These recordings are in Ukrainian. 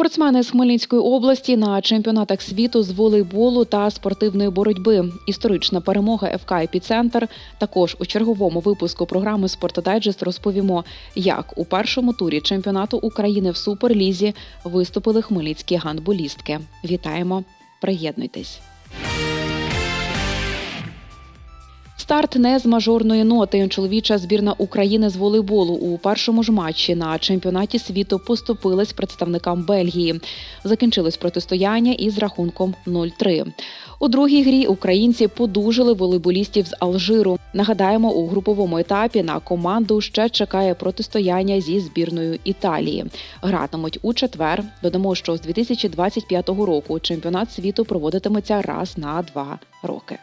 Спортсмени з Хмельницької області на чемпіонатах світу з волейболу та спортивної боротьби. Історична перемога ФК «Епіцентр». Також у черговому випуску програми «Спортодайджест» розповімо, як у першому турі чемпіонату України в суперлізі виступили хмельницькі гандболістки. Вітаємо! Приєднуйтесь! Старт не з мажорної ноти. Чоловіча збірна України з волейболу у першому ж матчі на чемпіонаті світу поступилась представникам Бельгії. Закінчилось протистояння із рахунком 0-3. У другій грі українці подужили волейболістів з Алжиру. Нагадаємо, у груповому етапі на команду ще чекає протистояння зі збірною Італії. Гратимуть у четвер. Додамо, що з 2025 року чемпіонат світу проводитиметься раз на два роки.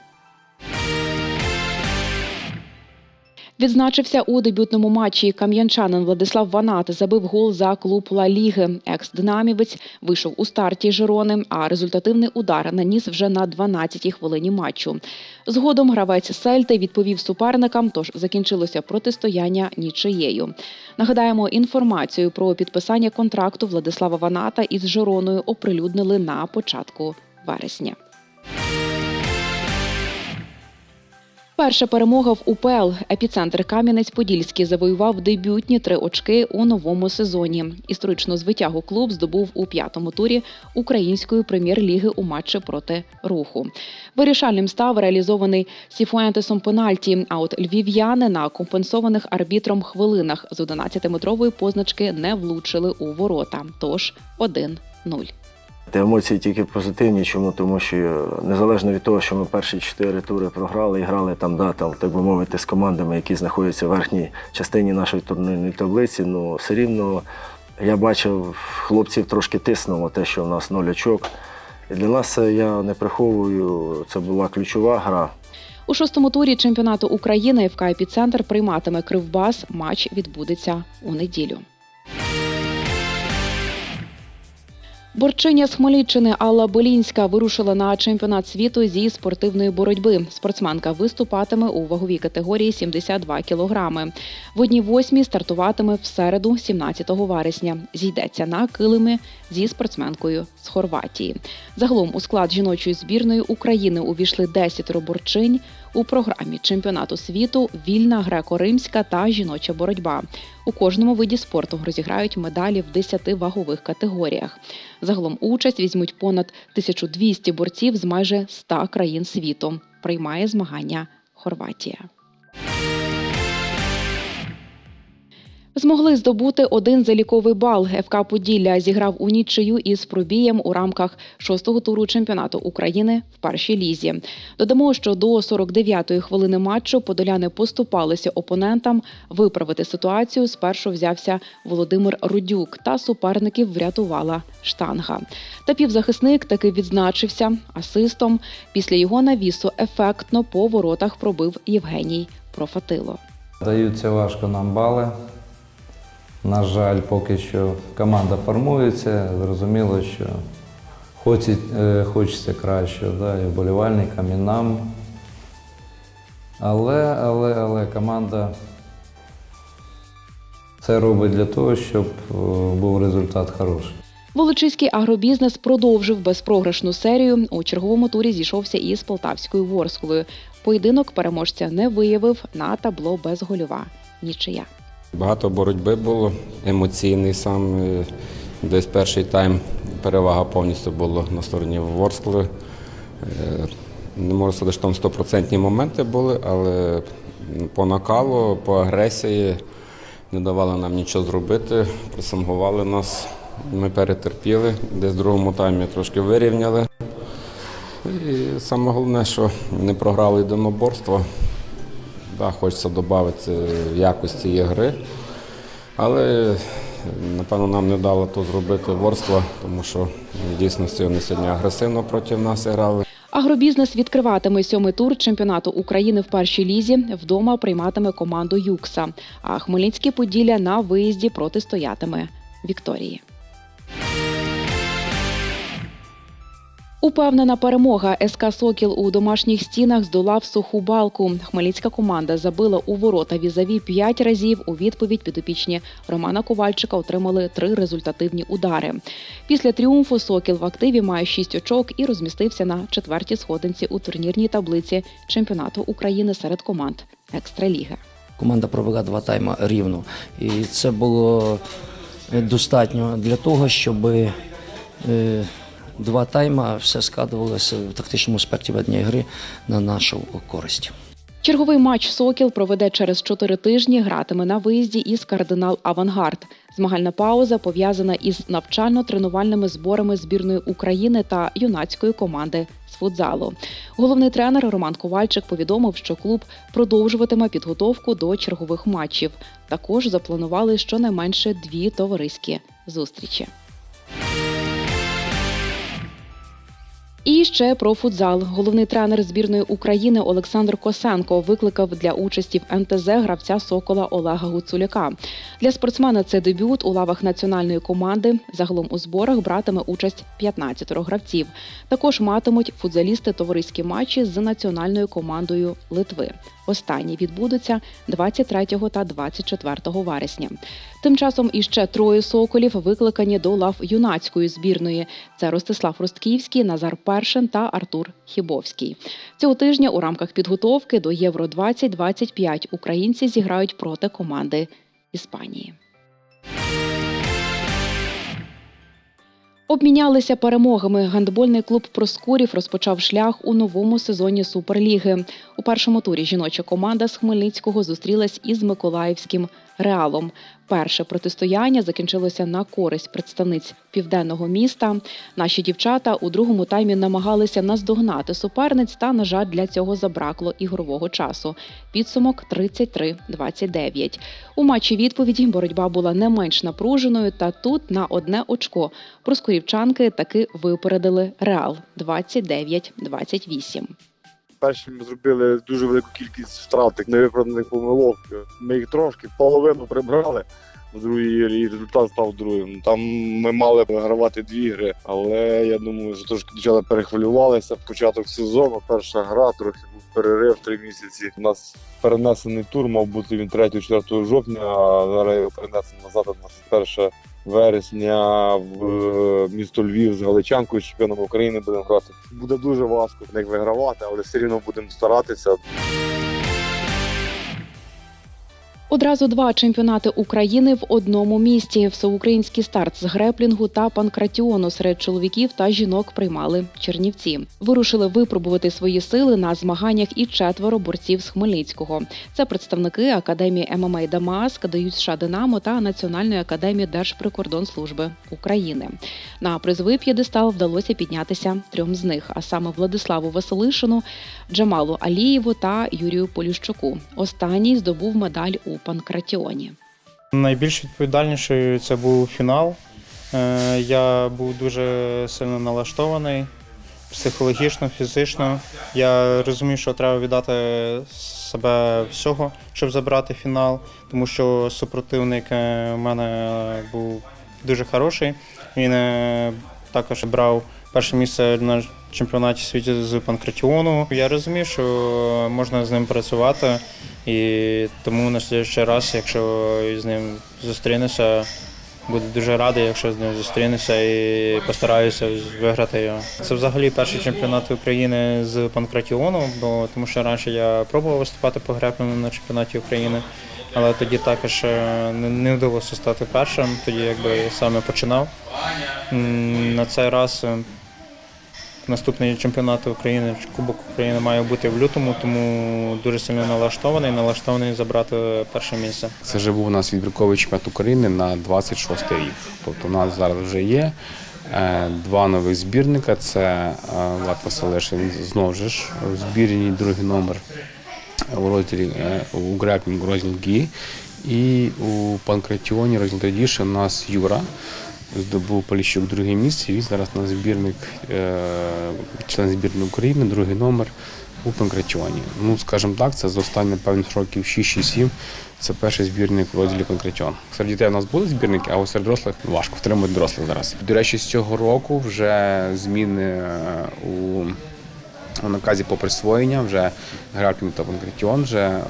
Відзначився у дебютному матчі. Кам'янчанин Владислав Ванат забив гол за клуб Ла Ліги. Екс-динамівець вийшов у старті Жирони, а результативний удар наніс вже на 12-й хвилині матчу. Згодом гравець Сельти відповів суперникам, тож закінчилося протистояння нічиєю. Нагадаємо, інформацію про підписання контракту Владислава Ваната із Жироною оприлюднили на початку вересня. Перша перемога в УПЛ. Епіцентр Кам'янець-Подільський завоював дебютні три очки у новому сезоні. Історичну звитягу клуб здобув у п'ятому турі української прем'єр-ліги у матчі проти руху. Вирішальним став реалізований Сіфуентесом пенальті. А от львів'яни на компенсованих арбітром хвилинах з 11-метрової позначки не влучили у ворота. Тож 1-0. Емоції тільки позитивні. Чому? Тому що е, незалежно від того, що ми перші чотири тури програли і грали там, да, там, так би мовити, з командами, які знаходяться в верхній частині нашої турнірної таблиці, ну все рівно я бачив, хлопців трошки тиснуло те, що в нас нуль очок. І для нас я не приховую, це була ключова гра. У шостому турі чемпіонату України ФК «Епіцентр» прийматиме Кривбас. Матч відбудеться у неділю. Борчиня з Хмельниччини Алла Болінська вирушила на чемпіонат світу зі спортивної боротьби. Спортсменка виступатиме у ваговій категорії 72 кілограми. В одній восьмій стартуватиме в середу, 17 вересня. Зійдеться на килими зі спортсменкою з Хорватії. Загалом у склад жіночої збірної України увійшли 10 борчинь. У програмі чемпіонату світу вільна греко-римська та жіноча боротьба. У кожному виді спорту розіграють медалі в 10 вагових категоріях. Загалом участь візьмуть понад 1200 борців з майже 100 країн світу. Приймає змагання Хорватія. Змогли здобути один заліковий бал. ФК Поділля зіграв у нічию із пробієм у рамках шостого туру чемпіонату України в першій лізі. Додамо, що до 49-ї хвилини матчу подоляни поступалися опонентам. Виправити ситуацію спершу взявся Володимир Рудюк, та суперників врятувала штанга. Та півзахисник таки відзначився асистом. Після його навісу ефектно по воротах пробив Євгеній Профатило. Даються важко нам бали. На жаль, поки що команда формується. Зрозуміло, що е, хочеться краще, да, і вболівальникам, і нам. Але, але, але команда це робить для того, щоб е, був результат хороший. Волочиський агробізнес продовжив безпрограшну серію. У черговому турі зійшовся із полтавською Ворсклою. Поєдинок переможця не виявив на табло безгольова. Нічия. Багато боротьби було, емоційний сам. е, Десь перший тайм перевага повністю була на стороні Ворскли. Е, Не можу сказати, що там стопроцентні моменти були, але по накалу, по агресії не давали нам нічого зробити, пресингували нас. Ми перетерпіли, десь в другому таймі трошки вирівняли. І саме головне, що не програли єдиноборство. Да, хочеться додати якості ігри. Але напевно нам не дало то зробити ворства, тому що в дійсності вони сьогодні агресивно проти нас грали. Агробізнес відкриватиме сьомий тур чемпіонату України в першій лізі. Вдома прийматиме команду Юкса. А Хмельницьке Поділля на виїзді протистоятиме Вікторії. Упевнена перемога СК Сокіл у домашніх стінах здолав суху балку. Хмельницька команда забила у ворота візаві п'ять разів. У відповідь підопічні Романа Ковальчика отримали три результативні удари. Після тріумфу Сокіл в активі має шість очок і розмістився на четвертій сходинці у турнірній таблиці чемпіонату України серед команд Екстраліги. Команда провела два тайми рівно. І це було достатньо для того, щоб е, два тайма все складувалося в тактичному аспекті ведення гри на нашу користь. Черговий матч Сокіл проведе через чотири тижні. Гратиме на виїзді із кардинал Авангард. Змагальна пауза пов'язана із навчально-тренувальними зборами збірної України та юнацької команди з футзалу. Головний тренер Роман Ковальчик повідомив, що клуб продовжуватиме підготовку до чергових матчів. Також запланували щонайменше дві товариські зустрічі. І ще про футзал. Головний тренер збірної України Олександр Косенко викликав для участі в МТЗ гравця Сокола Олега Гуцуляка. Для спортсмена це дебют у лавах національної команди. Загалом у зборах братиме участь 15 гравців. Також матимуть футзалісти товариські матчі з національною командою Литви. Останні відбудуться 23 та 24 вересня. Тим часом іще троє соколів викликані до лав юнацької збірної. Це Ростислав Ростківський, Назар Першин та Артур Хібовський. Цього тижня у рамках підготовки до Євро 2025 українці зіграють проти команди Іспанії. Обмінялися перемогами. Гандбольний клуб Проскурів розпочав шлях у новому сезоні Суперліги. У першому турі жіноча команда з Хмельницького зустрілась із Миколаївським Реалом. Перше протистояння закінчилося на користь представниць південного міста. Наші дівчата у другому таймі намагалися наздогнати суперниць, та, на жаль, для цього забракло ігрового часу. Підсумок 33-29. У матчі відповіді боротьба була не менш напруженою, та тут на одне очко проскурівчанки таки випередили Реал 29-28. Перші ми зробили дуже велику кількість втрат, невиправданих помилок. Ми їх трошки половину прибрали. В другій грі і результат став другим. Там ми мали гравати дві гри, але я думаю, що трошки дівчата перехвилювалися. Початок сезону, перша гра, трохи був перерив три місяці. У нас перенесений тур мав бути він 3-4 жовтня, а зараз його перенесено назад на 21 вересня в е, місто Львів з Галичанкою, з чемпіоном України будемо грати. Буде дуже важко в них вигравати, але все рівно будемо старатися. Одразу два чемпіонати України в одному місті. Всеукраїнський старт з греплінгу та панкратіону серед чоловіків та жінок приймали Чернівці. Вирушили випробувати свої сили на змаганнях і четверо борців з Хмельницького. Це представники академії ММА Дамаск, дають США Динамо та Національної академії Держприкордонслужби України. На призовий п'єдестал вдалося піднятися трьом з них, а саме Владиславу Василишину, Джамалу Алієву та Юрію Поліщуку. Останній здобув медаль у панкратіоні. Найбільш відповідальнішою це був фінал. Е, Я був дуже сильно налаштований психологічно, фізично. Я розумів, що треба віддати себе всього, щоб забрати фінал, тому що супротивник е, в мене був дуже хороший. Він е, також брав перше місце на чемпіонаті світу з панкратіону. Я розумів, що можна з ним працювати, і тому на слідчий раз, якщо з ним зустрінуся, буду дуже радий, якщо з ним зустрінуся і постараюся виграти його. Це взагалі перший чемпіонат України з панкратіону, бо тому що раніше я пробував виступати по греплінгу на чемпіонаті України. Але тоді також е, не- вдалося стати першим, тоді якби саме починав. На цей раз е, наступний чемпіонат України, Кубок України має бути в лютому, тому дуже сильно налаштований, налаштований забрати перше місце. Це вже був у нас відбірковий чемпіонат України на 26 рік. Тобто у нас зараз вже є е, два нових збірника. Це е, Влад Василишин, знову ж в збірній другий номер у розділі е, у греплінг розділ Гі. І у Панкратіоні розділ Tradition у нас Юра. Здобув Поліщук друге місце. Він зараз на збірник, е, член збірної України, другий номер у Панкратіоні. Ну, скажімо так, це за останні певних років 6-7. Це перший збірник в розділі Панкратіон. Серед дітей у нас були збірники, а ось серед дорослих важко втримати дорослих зараз. До речі, з цього року вже зміни е, у у наказі по присвоєння вже Гралькін та Панкратіон вже е,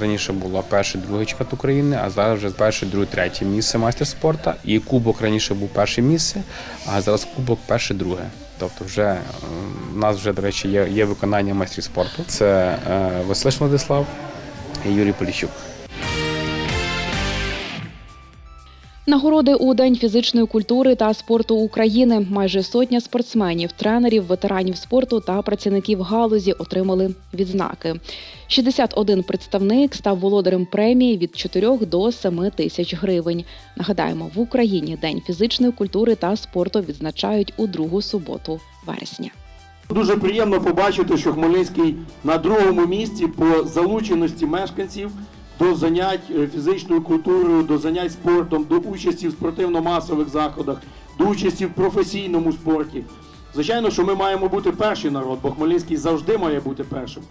раніше була перший, другий чемпіонат України, а зараз вже перше, друге, третє місце майстер спорту. І кубок раніше був перше місце, а зараз кубок перше, друге. Тобто, вже у нас вже, до речі, є, є виконання майстрів спорту. Це е, Василиш Владислав і Юрій Поліщук. Нагороди у День фізичної культури та спорту України. Майже сотня спортсменів, тренерів, ветеранів спорту та працівників галузі отримали відзнаки. 61 представник став володарем премії від 4 до 7 тисяч гривень. Нагадаємо, в Україні День фізичної культури та спорту відзначають у другу суботу вересня. Дуже приємно побачити, що Хмельницький на другому місці по залученості мешканців до занять е, фізичною культурою, до занять спортом, до участі в спортивно-масових заходах, до участі в професійному спорті. Звичайно, що ми маємо бути перший народ, бо Хмельницький завжди має бути першим.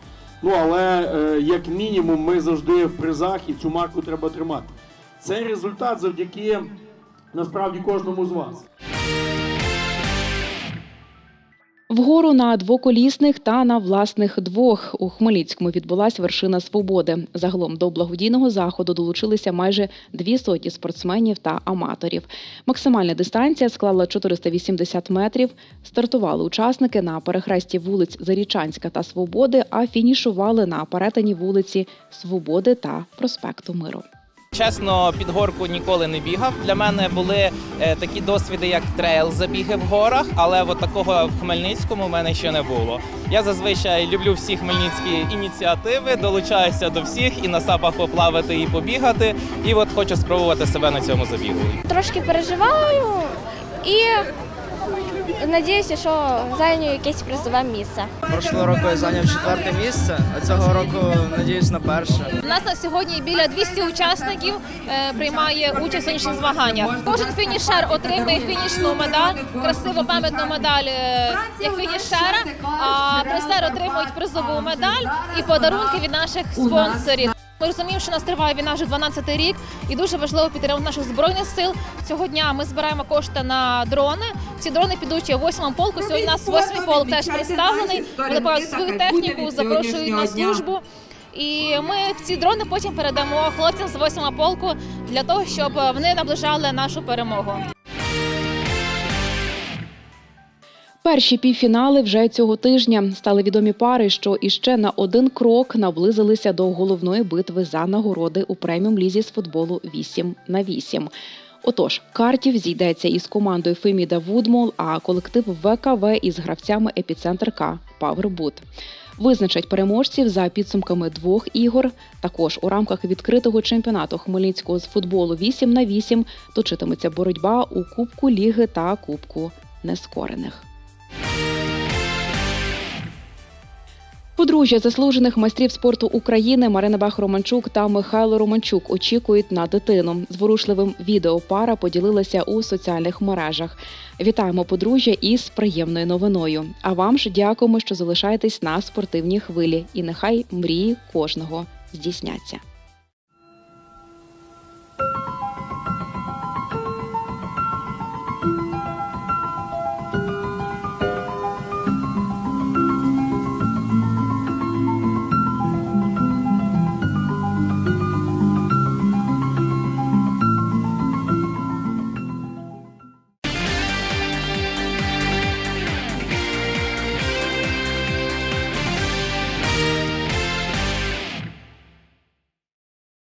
Ну але е, як мінімум ми завжди в призах і цю марку треба тримати. Цей результат завдяки насправді кожному з вас. Вгору на двоколісних та на власних двох у Хмельницькому відбулась вершина свободи. Загалом до благодійного заходу долучилися майже дві сотні спортсменів та аматорів. Максимальна дистанція склала 480 метрів. Стартували учасники на перехресті вулиць Зарічанська та Свободи, а фінішували на перетині вулиці Свободи та проспекту Миру. Чесно, під горку ніколи не бігав. Для мене були е, такі досвіди, як трейл забіги в горах, але от такого в Хмельницькому в мене ще не було. Я зазвичай люблю всі хмельницькі ініціативи, долучаюся до всіх і на сапах поплавати і побігати. І от хочу спробувати себе на цьому забігу. Трошки переживаю і надіюся, що зайню якесь призове місце. Прошлого року я зайняв четверте місце, а цього року надіюсь на перше. У нас на сьогодні біля 200 учасників е, приймає участь в інших змаганнях. Кожен фінішер отримує фінішну медаль, красиву пам'ятну медаль е, як фінішера. А призери отримують призову медаль і подарунки від наших спонсорів. Ми розуміємо, що нас триває війна вже 12-й рік, і дуже важливо підтримати наших збройних сил. Цього дня ми збираємо кошти на дрони. Ці дрони підуть у восьмому полку. Сьогодні у нас восьмий полк теж представлений. Вони мають свою техніку, запрошують на службу. І ми ці дрони потім передамо хлопцям з восьмого полку для того, щоб вони наближали нашу перемогу. Перші півфінали вже цього тижня стали відомі пари, що іще на один крок наблизилися до головної битви за нагороди у преміум лізі з футболу 8 на 8. Отож, Картів зійдеться із командою Феміда Вудмол, а колектив ВКВ із гравцями епіцентр К Павербут. Визначать переможців за підсумками двох ігор. Також у рамках відкритого чемпіонату Хмельницького з футболу 8 на 8 точитиметься боротьба у Кубку Ліги та Кубку Нескорених. Подружжя заслужених майстрів спорту України Марина Бах-Романчук та Михайло Романчук очікують на дитину. Зворушливим відео пара поділилася у соціальних мережах. Вітаємо подружжя із приємною новиною. А вам ж дякуємо, що залишаєтесь на спортивній хвилі. І нехай мрії кожного здійсняться.